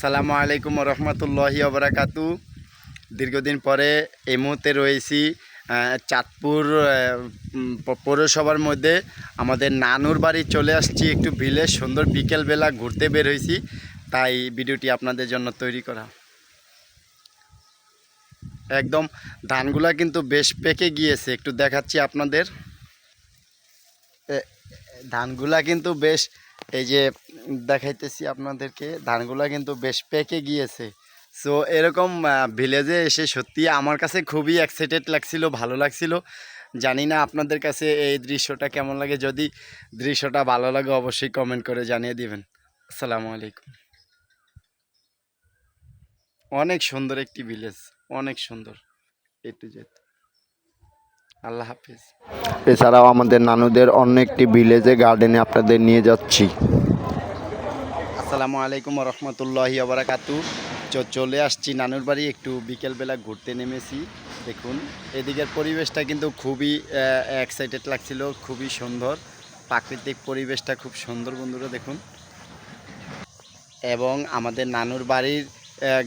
আসসালামু আলাইকুম রহমতুল্লাহি আবরাকাতু দীর্ঘদিন পরে এই মুহূর্তে রয়েছি চাঁদপুর পৌরসভার মধ্যে। আমাদের নানুর বাড়ি চলে আসছি একটু ভিলে, সুন্দর বিকেলবেলা ঘুরতে বের হয়েছি। তাই ভিডিওটি আপনাদের জন্য তৈরি করা। একদম ধানগুলা কিন্তু বেশ পেকে গিয়েছে, একটু দেখাচ্ছি আপনাদের। ধানগুলা কিন্তু বেশ এই যে দেখাইতেছি আপনাদেরকে, ধানগুলা কিন্তু বেশ পেকে গিয়েছে। সো এরকম ভিলেজে এসে সত্যি আমার কাছে খুবই এক্সাইটেড লাগছিল, ভালো লাগছিল। জানি না আপনাদের কাছে এই দৃশ্যটা কেমন লাগে। যদি দৃশ্যটা ভালো লাগে, অবশ্যই কমেন্ট করে জানিয়ে দিবেন। আসসালামু আলাইকুম। অনেক সুন্দর একটি ভিলেজ অনেক সুন্দর। এ টু জেড আল্লাহ হাফিজ। এছাড়াও আমাদের নানুদের অন্য একটি ভিলেজে গার্ডেনে আপনাদের নিয়ে যাচ্ছি। আসসালামু আলাইকুম রহমতুল্লাহি আবরাকাতু চ- চলে আসছি নানুর বাড়ি একটু বিকেলবেলা ঘুরতে নেমেছি। দেখুন এদিকের পরিবেশটা কিন্তু খুবই এক্সাইটেড লাগছিল খুবই সুন্দর। প্রাকৃতিক পরিবেশটা খুব সুন্দর বন্ধুরা দেখুন। এবং আমাদের নানুর বাড়ির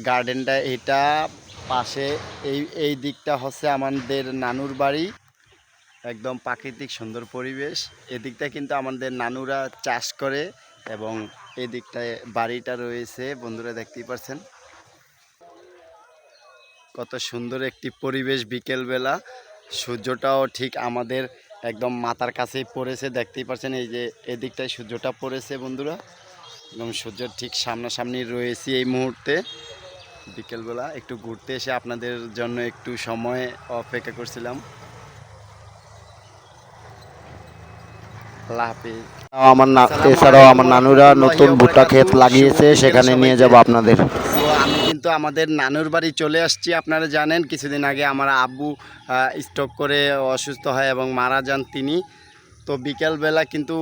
গার্ডেনটা এটা পাশে এই এই দিকটা হচ্ছে আমাদের নানুর বাড়ি। একদম প্রাকৃতিক সুন্দর পরিবেশ। এদিকটা কিন্তু আমাদের নানুরা চাষ করে এবং এদিকটায় বাড়িটা রয়েছে, বন্ধুরা দেখতেই পাচ্ছেন কত সুন্দর একটি পরিবেশ বিকেলবেলা। সূর্যটাও ঠিক আমাদের একদম মাথার কাছেই পড়েছে, দেখতেই পাচ্ছেন এই যে এদিকটায় সূর্যটা পড়েছে বন্ধুরা। একদম সূর্যের ঠিক সামনাসামনি রয়েছি এই মুহূর্তে। বিকেলবেলা একটু ঘুরতে এসে আপনাদের জন্য একটু সময় অপেক্ষা করছিলাম। আল্লাহ হাফিজ। আমার না এছাড়াও আমার নানুরা নতুন ভুট্টা ক্ষেত লাগিয়েছে সেখানে নিয়ে যাব আপনাদের। তো আমি কিন্তু আমাদের নানুর বাড়ি চলে আসছি আপনারা জানেন কিছুদিন আগে আমার আব্বু স্ট্রোক করে অসুস্থ হয় এবং মারা যান তিনি। তো বিকেলবেলা কিন্তু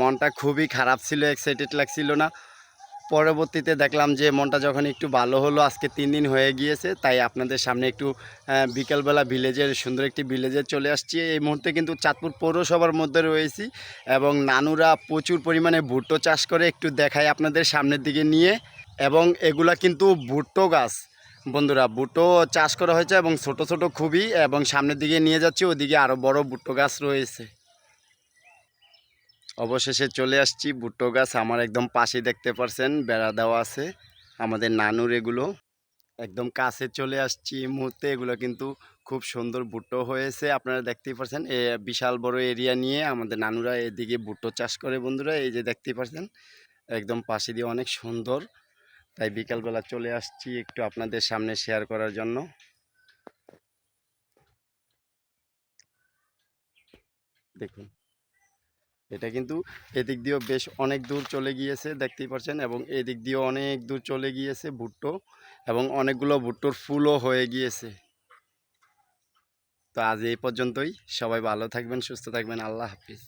মনটা খুবই খারাপ ছিল এক্সাইটেড লাগছিল না। পরবর্তীতে দেখলাম যে মনটা যখন একটু ভালো হলো, আজকে তিন দিন হয়ে গিয়েছে, তাই আপনাদের সামনে একটু বিকেলবেলা ভিলেজের সুন্দর একটি ভিলেজে চলে আসছি। এই মুহূর্তে কিন্তু চাঁদপুর পৌরসভার মধ্যে রয়েছি এবং নানুরা প্রচুর পরিমাণে ভুট্টো চাষ করে একটু দেখাই আপনাদের সামনের দিকে নিয়ে এবং এগুলা কিন্তু ভুট্টো গাছ। বন্ধুরা, ভুট্টো চাষ করা হয়েছে এবং ছোট ছোট খুবই এবং সামনের দিকে নিয়ে যাচ্ছি, ওদিকে আরও বড় ভুট্টো গাছ রয়েছে। অবশেষে চলে আসছি। ভুট্টো গাছ আমার একদম পাশে দেখতে পারছেন, বেড়া দেওয়া আছে। আমাদের নানুর এগুলো। একদম কাছে চলে আসছি এই মুহূর্তে। এগুলো কিন্তু খুব সুন্দর ভুট্টো হয়েছে। আপনারা দেখতেই পাচ্ছেন এ বিশাল বড় এরিয়া নিয়ে আমাদের নানুরা এদিকে ভুট্টো চাষ করে। বন্ধুরা, এই যে দেখতেই পাচ্ছেন একদম পাশে দিয়ে অনেক সুন্দর। তাই বিকালবেলা চলে আসছি একটু আপনাদের সামনে শেয়ার করার জন্য। দেখুন। এটা কিন্তু এদিক দিয়েও বেশ অনেক দূর চলে গিয়েছে, দেখতেই পাচ্ছেন এবং এদিক দিয়েও অনেক দূর চলে গিয়েছে ভুট্টো, এবং অনেকগুলো ভুট্টোর ফুলও হয়ে গিয়েছে। তো আজ এই পর্যন্তই, সবাই ভালো থাকবেন, সুস্থ থাকবেন, আল্লাহ হাফিজ।